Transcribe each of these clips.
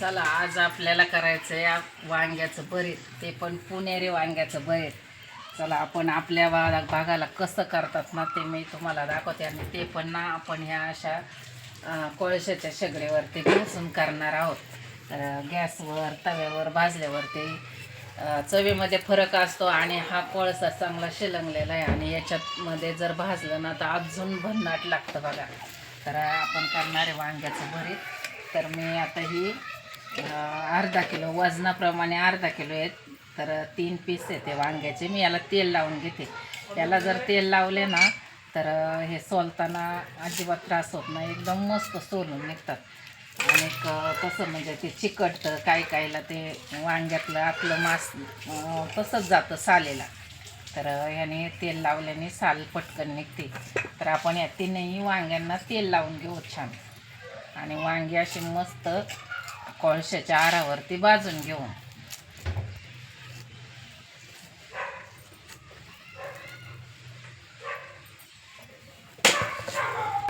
चला आज आपल्याला करायचं आहे वांग्याचं बरीत ते पण पुणेरी वांग्याचं बरीत चला आपण आपल्या बा भागाला कसं करतात ना ते मी तुम्हाला दाखवते आणि ते पण ना आपण ह्या अशा कोळशाच्या शेगडीवरती घासून करणार आहोत. तर गॅसवर तव्यावर भाजल्यावरती चवीमध्ये फरक असतो आणि हा कोळसा चांगला शिलंगलेला आहे आणि याच्यामध्ये जर भाजलं ना तर अजून भन्नाट लागतं बघा. तर आपण करणार आहे वांग्याचं भरीत. तर मी आता ही अर्धा किलो वजनाप्रमाणे अर्धा किलो आहेत. तर तीन पीस येते वांग्याचे. मी याला तेल लावून घेते. याला जर तेल लावले ना तर हे सोलताना अजिबात त्रास होत नाही. एकदम मस्त सोलून निघतात. आणि कसं म्हणजे ते चिकटतं काय कायला ते वांग्यातलं आपलं मांस तसंच जातं सालेला. तर ह्याने तेल लावल्याने साल पटकन निघते. तर आपण या तीनही वांग्यांना तेल लावून घेऊ छान. आणि वांगी अशी मस्त कोळशाच्या आरावरती भाजून घेऊ.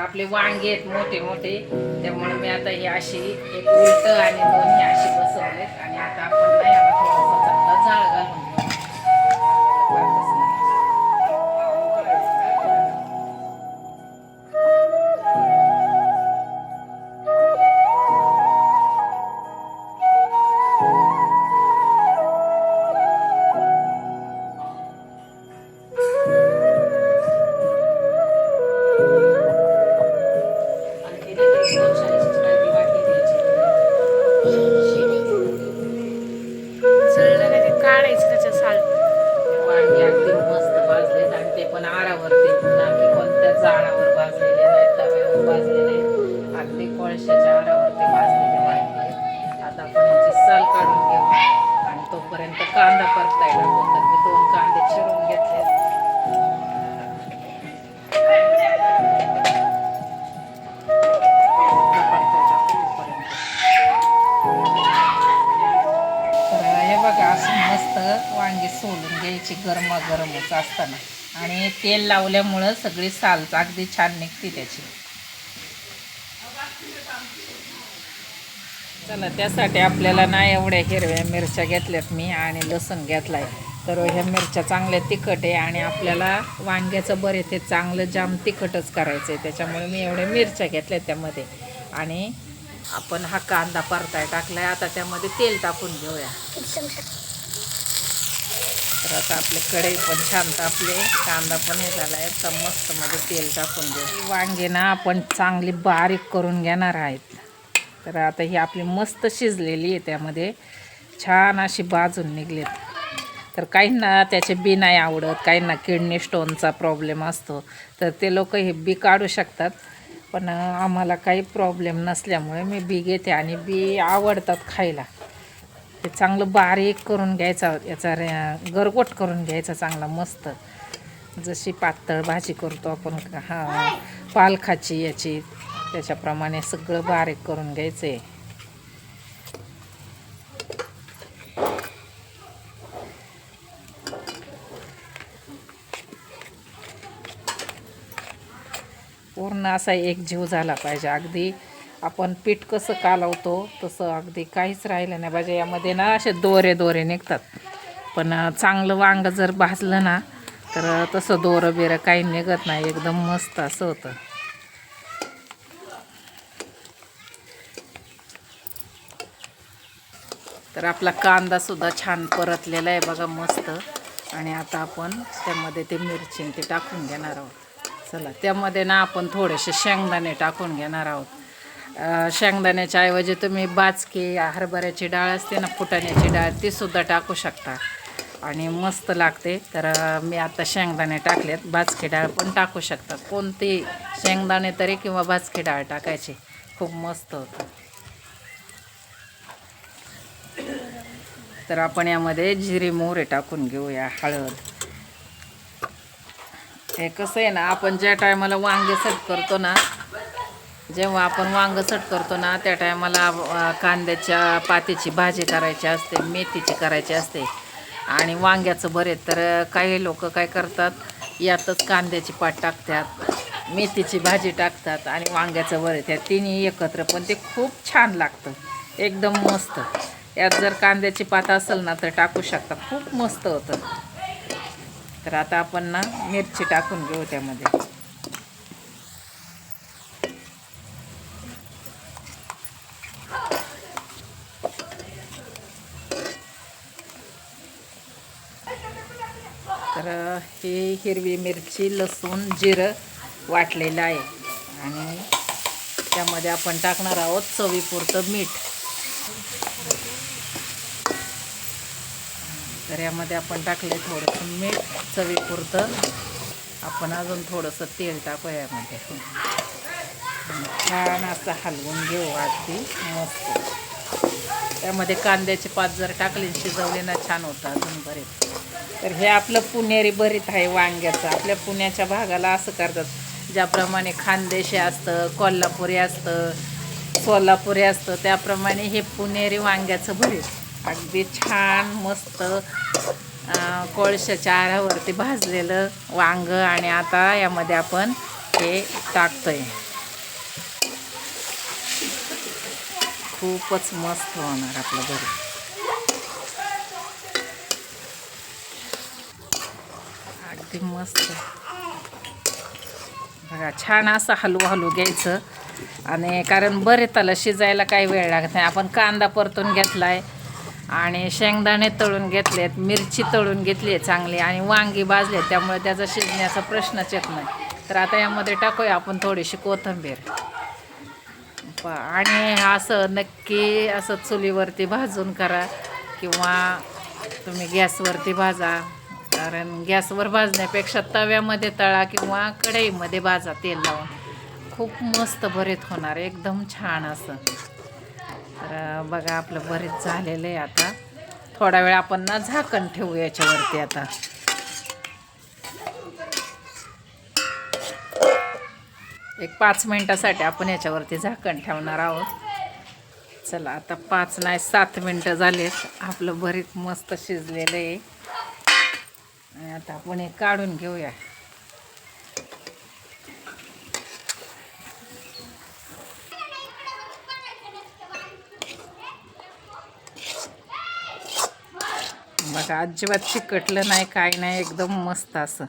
आपले वांगे आहेत मोठे मोठे त्यामुळे मी आता ही अशी एक उलट आणि दोन ही अशी बसवलेत. आणि आता आपण ना थोडासा चांगला जाळ घालून. अगदी आरावरती भाजलेले वांगी आता आपण याची साल काढून घेऊ. आणि तोपर्यंत कांदा परतायला टाकू तर मी दोन कांदे चिरून घेतले. तर हे बघा असं मस्त वांगी सोलून घ्यायची गरमा गरमच असताना. आणि तेल लावल्यामुळं सगळी साल अगदी छान निघते त्याची. चला त्यासाठी आपल्याला ना एवढ्या हिरव्या मिरच्या घेतल्यात मी आणि लसूण घेतला आहे तर ह्या मिरच्या चांगल्या तिखट आहे आणि आपल्याला वांग्याचं बरे ते चांगलं जाम तिखटच करायचं आहे त्याच्यामुळे मी एवढ्या मिरच्या घेतल्या त्यामध्ये. आणि आपण हा कांदा परताय टाकलाय. आता त्यामध्ये तेल टाकून घेऊया. तर आता आपले कढई पण छान तापले. कांदा पण हे झाला आहे तर मस्तमध्ये तेल टाकून घेऊ. वांगे ना आपण चांगली बारीक करून घेणार आहेत. तर आता ही आपली मस्त शिजलेली आहे त्यामध्ये. छान अशी बाजून निघलेत. तर काहींना त्याचे बी नाही आवडत काहींना किडनी स्टोनचा प्रॉब्लेम असतो. तर ते लोक हे बी काढू शकतात. पण आम्हाला काही प्रॉब्लेम नसल्यामुळे मी बी घेते आणि बी आवडतात खायला. ते चांगलं बारीक करून घ्यायचा याचा रे- गरगोट करून घ्यायचा चांगला मस्त. जशी पातळ भाजी करतो आपण हा पालखाची याची. त्याच्याप्रमाणे सगळं बारीक करून घ्यायचं. आहे पूर्ण असा एक जीव झाला पाहिजे. अगदी आपण पीठ कसं कालवतो तसं अगदी काहीच राहिलं नाही. पाहिजे यामध्ये ना असे दोरे दोरे निघतात. पण चांगलं वांग जर भाजलं ना तर तसं दोरं बिरं काही निघत नाही. एकदम मस्त असं होतं. तर आपला कांदासुद्धा छान परतलेला आहे बघा मस्त. आणि आता आपण त्यामध्ये ते मिरची ते टाकून घेणार आहोत. चला त्यामध्ये ना आपण थोडेसे शेंगदाणे टाकून घेणार आहोत. शेंगदाण्याच्या ऐवजी तुम्ही बाचकी हरभऱ्याची डाळ असते ना फुटाण्याची डाळ तीसुद्धा टाकू शकता. आणि मस्त लागते. तर मी आता शेंगदाणे टाकलेत. बाचकी डाळ पण टाकू शकता. कोणती शेंगदाणे तरी किंवा बाचकी डाळ टाकायची. खूप मस्त होतं. तर आपण यामध्ये जिरे मोहरे टाकून घेऊया हळद. हे कसं आहे ना आपण ज्या टायमाला वांगे सट करतो ना जेव्हा आपण वांग सट करतो ना त्या टायमाला कांद्याच्या पातीची भाजी करायची असते मेथीची करायची असते. आणि वांग्याचं बरे तर काही लोक काय करतात यातच कांद्याची पात टाकतात मेथीची भाजी टाकतात आणि वांग्याचं बरे त्या तिन्ही एकत्र पण ते खूप छान लागतं एकदम मस्त. यात जर कांद्याची पात असेल ना तर टाकू शकता खूप मस्त होतं. तर आता आपण ना मिरची टाकून घेऊ त्यामध्ये. तर हे हिरवी मिरची लसूण जिरं वाटलेलं आहे. आणि त्यामध्ये आपण टाकणार आहोत चवीपुरतं मीठ. तर यामध्ये आपण टाकले थोडंसं मीठ चवीपुरतं. आपण अजून थोडंसं तेल टाकू यामध्ये. छान असं हलवून घेऊ अगदी मस्त. त्यामध्ये कांद्याची पात जर टाकली शिजवले ना छान होतं अजून बरेच तर हे आपलं पुणेरी भरीत आहे वांग्याचं. आपल्या पुण्याच्या भागाला असं करतात. ज्याप्रमाणे खानदेशी असतं कोल्हापुरी असतं सोलापुरी असतं त्याप्रमाणे हे पुणेरी वांग्याचं भरीत. अगदी छान मस्त कोळशाच्या आरावरती भाजलेलं वांग आणि आता यामध्ये आपण हे टाकतोय. खूपच मस्त होणार आपलं भरीत अगदी मस्त. बघा छान असं हलवू हलवू घ्यायचं. आणि कारण बरेताला शिजायला काही वेळ लागत नाही. आपण कांदा परतून घेतला आहे आणि शेंगदाणे तळून घेतलेत मिरची तळून घेतली आहे चांगली आणि वांगी भाजले त्यामुळे त्याचा शिजण्याचा प्रश्नच येत नाही. तर आता यामध्ये टाकूया आपण थोडीशी कोथिंबीर. प- आणि असं नक्की असं चुलीवरती भाजून करा किंवा तुम्ही गॅसवरती भाजा. कारण गॅसवर भाजण्यापेक्षा तव्यामध्ये तळा किंवा कढईमध्ये भाजा तेल लावून. खूप मस्त भरीत होणार एकदम छान असं. तर बघा आपलं भरीत झालेलं आहे आता. थोडा वेळ आपण ना झाकण ठेवू याच्यावरती आता. एक पाच मिनटासाठी आपण याच्यावरती झाकण ठेवणार आहोत. चला आता पाच नाही सात मिनटं झालेत. आपलं भरीत मस्त शिजलेलं आहे. आता आपण हे काढून घेऊया. बघा अजिबात चिकटलं नाही काय नाही एकदम मस्त असं.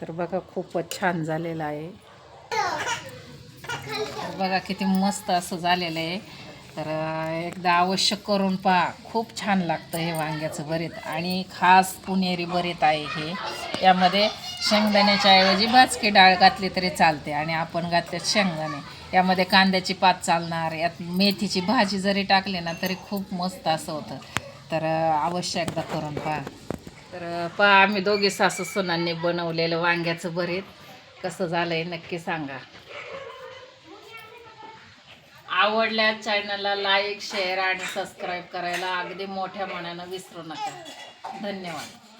तर बघा खूपच छान झालेलं आहे. तर बघा किती मस्त असं झालेलं आहे. तर एकदा अवश्य करून पहा. खूप छान लागतं हे वांग्याचं भरीत. आणि खास पुणेरी भरीत आहे हे. यामध्ये शेंगदाण्याच्या ऐवजी भाजकी डाळ घातली तरी चालते आणि आपण घातल्यात शेंगदाणे. यामध्ये कांद्याची पात चालणार यात मेथीची भाजी जरी टाकली ना तरी खूप मस्त असं होतं. तर अवश्य एकदा करून पहा. तर पहा आम्ही दोघी सासू सुनांनी बनवलेलं वांग्याचं भरीत. कसं झालं आहे नक्की सांगा. आवडल्या चॅनलला लाईक शेअर आणि सबस्क्राईब करायला अगदी मोठ्या मनानं विसरू नका. धन्यवाद.